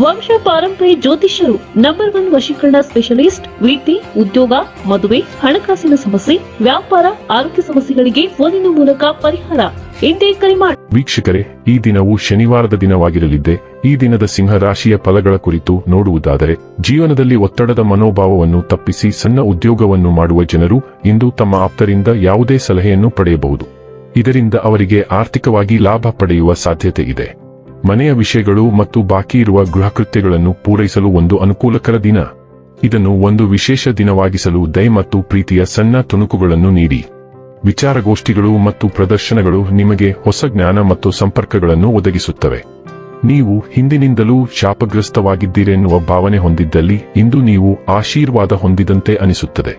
ವಂಶ ಪಾರಂಪರ್ಯ ಜ್ಯೋತಿಷ್ಯರು ನಂಬರ್ ಒನ್ ವಶೀಕರಣ ಸ್ಪೆಷಲಿಸ್ಟ್ ವೃತ್ತಿ ಉದ್ಯೋಗ, ಮದುವೆ, ಹಣಕಾಸಿನ ಸಮಸ್ಯೆ, ವ್ಯಾಪಾರ, ಆರೋಗ್ಯ ಸಮಸ್ಯೆಗಳಿಗೆ ಫೋನಿನ ಮೂಲಕ ಪರಿಹಾರ. ಎಂದೇ ಕರೆ ಮಾಡಿ ವೀಕ್ಷಕರೇ, ಈ ದಿನವು ಶನಿವಾರದ ದಿನವಾಗಿರಲಿದೆ ಈ ದಿನದ ಸಿಂಹ ರಾಶಿಯ ಫಲಗಳ ಕುರಿತು ನೋಡುವುದಾದರೆ, ಜೀವನದಲ್ಲಿ ಒತ್ತಡದ ಮನೋಭಾವವನ್ನು ತಪ್ಪಿಸಿ ಸಣ್ಣ ಉದ್ಯೋಗವನ್ನು ಮಾಡುವ ಜನರು ಇಂದು ತಮ್ಮ ಆಪ್ತರಿಂದ ಯಾವುದೇ ಸಲಹೆಯನ್ನು ಪಡೆಯಬಹುದು. ಇದರಿಂದ ಅವರಿಗೆ ಆರ್ಥಿಕವಾಗಿ ಲಾಭ ಪಡೆಯುವ ಸಾಧ್ಯತೆ ಇದೆ. ಮನೆಯ ವಿಷಯಗಳು ಮತ್ತು ಬಾಕಿ ಇರುವ ಗೃಹಕೃತ್ಯಗಳನ್ನು ಪೂರೈಸಲು ಒಂದು ಅನುಕೂಲಕರ ದಿನ. ಇದನ್ನು ಒಂದು ವಿಶೇಷ ದಿನವಾಗಿಸಲು ದಯ ಮತ್ತು ಪ್ರೀತಿಯ ಸಣ್ಣ ತುಣುಕುಗಳನ್ನು ನೀಡಿ. ವಿಚಾರಗೋಷ್ಠಿಗಳು ಮತ್ತು ಪ್ರದರ್ಶನಗಳು ನಿಮಗೆ ಹೊಸ ಜ್ಞಾನ ಮತ್ತು ಸಂಪರ್ಕಗಳನ್ನು ಒದಗಿಸುತ್ತವೆ. ನೀವು ಹಿಂದಿನಿಂದಲೂ ಶಾಪಗ್ರಸ್ತವಾಗಿದ್ದೀರೆನ್ನುವ ಭಾವನೆ ಹೊಂದಿದ್ದಲ್ಲಿ ಇಂದು ನೀವು ಆಶೀರ್ವಾದ ಹೊಂದಿದಂತೆ ಅನಿಸುತ್ತದೆ.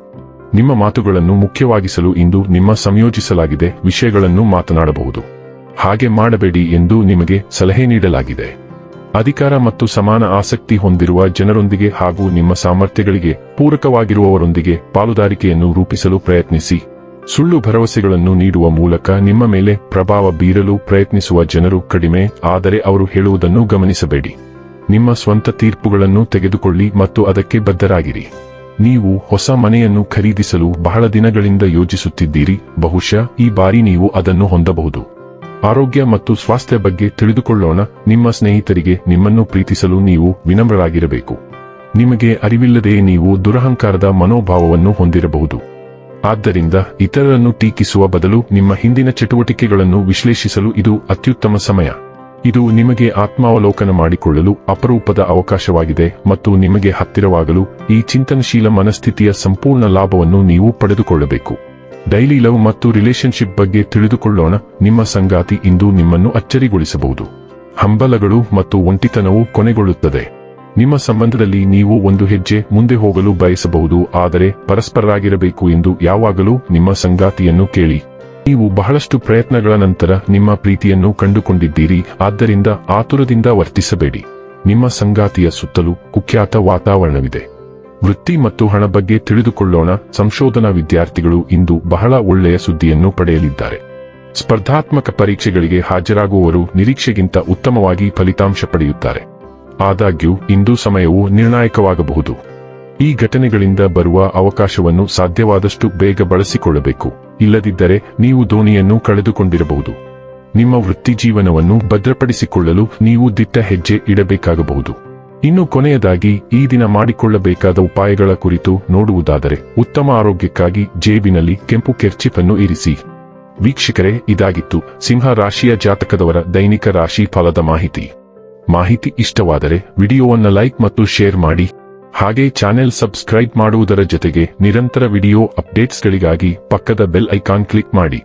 ನಿಮ್ಮ ಮಾತುಗಳನ್ನು ಮುಖ್ಯವಾಗಿಸಲು ಇಂದು ನಿಮ್ಮ ಸಂಯೋಜಿಸಲಾಗಿದೆ ವಿಷಯಗಳನ್ನು ಮಾತನಾಡಬಹುದು. ಹಾಗೆ ಮಾಡಬೇಡಿ ಎಂದು ನಿಮಗೆ ಸಲಹೆ ನೀಡಲಾಗಿದೆ. ಅಧಿಕಾರ ಮತ್ತು ಸಮಾನ ಆಸಕ್ತಿ ಹೊಂದಿರುವ ಜನರೊಂದಿಗೆ ಹಾಗೂ ನಿಮ್ಮ ಸಾಮರ್ಥ್ಯಗಳಿಗೆ ಪೂರಕವಾಗಿರುವವರೊಂದಿಗೆ ಪಾಲುದಾರಿಕೆಯನ್ನು ರೂಪಿಸಲು ಪ್ರಯತ್ನಿಸಿ. ಸುಳ್ಳು ಭರವಸೆಗಳನ್ನು ನೀಡುವ ಮೂಲಕ ನಿಮ್ಮ ಮೇಲೆ ಪ್ರಭಾವ ಬೀರಲು ಪ್ರಯತ್ನಿಸುವ ಜನರು ಕಡಿಮೆ, ಆದರೆ ಅವರು ಹೇಳುವುದನ್ನು ಗಮನಿಸಬೇಡಿ. ನಿಮ್ಮ ಸ್ವಂತ ತೀರ್ಪುಗಳನ್ನು ತೆಗೆದುಕೊಳ್ಳಿ ಮತ್ತು ಅದಕ್ಕೆ ಬದ್ಧರಾಗಿರಿ. ನೀವು ಹೊಸ ಮನೆಯನ್ನು ಖರೀದಿಸಲು ಬಹಳ ದಿನಗಳಿಂದ ಯೋಜಿಸುತ್ತಿದ್ದೀರಿ ಬಹುಶಃ ಈ ಬಾರಿ ನೀವು ಅದನ್ನು ಹೊಂದಬಹುದು. ಆರೋಗ್ಯ ಮತ್ತು ಸ್ವಾಸ್ಥ್ಯ ಬಗ್ಗೆ ತಿಳಿದುಕೊಳ್ಳೋಣ. ನಿಮ್ಮ ಸ್ನೇಹಿತರಿಗೆ ನಿಮ್ಮನ್ನು ಪ್ರೀತಿಸಲು ನೀವು ವಿನಮ್ರರಾಗಿರಬೇಕು. ನಿಮಗೆ ಅರಿವಿಲ್ಲದೆ ನೀವು ದುರಹಂಕಾರದ ಮನೋಭಾವವನ್ನು ಹೊಂದಿರಬಹುದು. ಆದ್ದರಿಂದ ಇತರರನ್ನು ಟೀಕಿಸುವ ಬದಲು ನಿಮ್ಮ ಹಿಂದಿನ ಚಟುವಟಿಕೆಗಳನ್ನು ವಿಶ್ಲೇಷಿಸಲು ಇದು ಅತ್ಯುತ್ತಮ ಸಮಯ. ಇದು ನಿಮಗೆ ಆತ್ಮಾವಲೋಕನ ಮಾಡಿಕೊಳ್ಳಲು ಅಪರೂಪದ ಅವಕಾಶವಾಗಿದೆ ಮತ್ತು ನಿಮಗೆ ಹತ್ತಿರವಾಗಲು ಈ ಚಿಂತನಶೀಲ ಮನಸ್ಥಿತಿಯ ಸಂಪೂರ್ಣ ಲಾಭವನ್ನು ನೀವು ಪಡೆದುಕೊಳ್ಳಬೇಕು. ಡೈಲಿ ಲವ್ ಮತ್ತು ರಿಲೇಶನ್ಶಿಪ್ ಬಗ್ಗೆ ತಿಳಿದುಕೊಳ್ಳೋಣ. ನಿಮ್ಮ ಸಂಗಾತಿ ಇಂದು ನಿಮ್ಮನ್ನು ಅಚ್ಚರಿಗೊಳಿಸಬಹುದು. ಹಂಬಲಗಳು ಮತ್ತು ಒಂಟಿತನವು ಕೊನೆಗೊಳ್ಳುತ್ತದೆ. ನಿಮ್ಮ ಸಂಬಂಧದಲ್ಲಿ ನೀವು ಒಂದು ಹೆಜ್ಜೆ ಮುಂದೆ ಹೋಗಲು ಬಯಸಬಹುದು, ಆದರೆ ಪರಸ್ಪರರಾಗಿರಬೇಕು ಎಂದು ಯಾವಾಗಲೂ ನಿಮ್ಮ ಸಂಗಾತಿಯನ್ನು ಕೇಳಿ. ನೀವು ಬಹಳಷ್ಟು ಪ್ರಯತ್ನಗಳ ನಂತರ ನಿಮ್ಮ ಪ್ರೀತಿಯನ್ನು ಕಂಡುಕೊಂಡಿದ್ದೀರಿ, ಆದ್ದರಿಂದ ಆತುರದಿಂದ ವರ್ತಿಸಬೇಡಿ. ನಿಮ್ಮ ಸಂಗಾತಿಯ ಸುತ್ತಲೂ ಕುಖ್ಯಾತ ವಾತಾವರಣವಿದೆ. ವೃತ್ತಿ ಮತ್ತು ಹಣ ಬಗ್ಗೆ ತಿಳಿದುಕೊಳ್ಳೋಣ. ಸಂಶೋಧನಾ ವಿದ್ಯಾರ್ಥಿಗಳು ಇಂದು ಬಹಳ ಒಳ್ಳೆಯ ಸುದ್ದಿಯನ್ನು ಪಡೆಯಲಿದ್ದಾರೆ. ಸ್ಪರ್ಧಾತ್ಮಕ ಪರೀಕ್ಷೆಗಳಿಗೆ ಹಾಜರಾಗುವವರು ನಿರೀಕ್ಷೆಗಿಂತ ಉತ್ತಮವಾಗಿ ಫಲಿತಾಂಶ ಪಡೆಯುತ್ತಾರೆ. ಆದಾಗ್ಯೂ, ಇಂದು ಸಮಯವು ನಿರ್ಣಾಯಕವಾಗಬಹುದು. ಈ ಘಟನೆಗಳಿಂದ ಬರುವ ಅವಕಾಶವನ್ನು ಸಾಧ್ಯವಾದಷ್ಟು ಬೇಗ ಬಳಸಿಕೊಳ್ಳಬೇಕು. ಇಲ್ಲದಿದ್ದರೆ, ನೀವು ದೋಣಿಯನ್ನು ಕಳೆದುಕೊಂಡಿರಬಹುದು. ನಿಮ್ಮ ವೃತ್ತಿ ಜೀವನವನ್ನು ಭದ್ರಪಡಿಸಿಕೊಳ್ಳಲು ನೀವು ದಿಟ್ಟ ಹೆಜ್ಜೆ ಇಡಬೇಕಾಗಬಹುದು. ಇನ್ನು ಕೊನೆಯದಾಗಿ ಈ ದಿನ ಮಾಡಿಕೊಳ್ಳಬೇಕಾದ ಉಪಾಯಗಳ ಕುರಿತು ನೋಡುವುದಾದರೆ ಉತ್ತಮ ಆರೋಗ್ಯಕ್ಕಾಗಿ ಜೇಬಿನಲ್ಲಿ ಕೆಂಪು ಕೆರ್ಚಿಪ್ ಅನ್ನು ಇರಿಸಿ. ವೀಕ್ಷಕರೇ, ಇದಾಗಿತ್ತು ಸಿಂಹ ರಾಶಿಯ ಜಾತಕದವರ ದೈನಿಕ ರಾಶಿ ಫಲದ ಮಾಹಿತಿ. ಮಾಹಿತಿ ಇಷ್ಟವಾದರೆ ವಿಡಿಯೋವನ್ನು ಲೈಕ್ ಮತ್ತು ಶೇರ್ ಮಾಡಿ. ಹಾಗೆ ಚಾನೆಲ್ ಸಬ್ಸ್ಕ್ರೈಬ್ ಮಾಡುವುದರ ಜೊತೆಗೆ ನಿರಂತರ ವಿಡಿಯೋ ಅಪ್ಡೇಟ್ಸ್ಗಳಿಗಾಗಿ ಪಕ್ಕದ ಬೆಲ್ ಐಕಾನ್ ಕ್ಲಿಕ್ ಮಾಡಿ.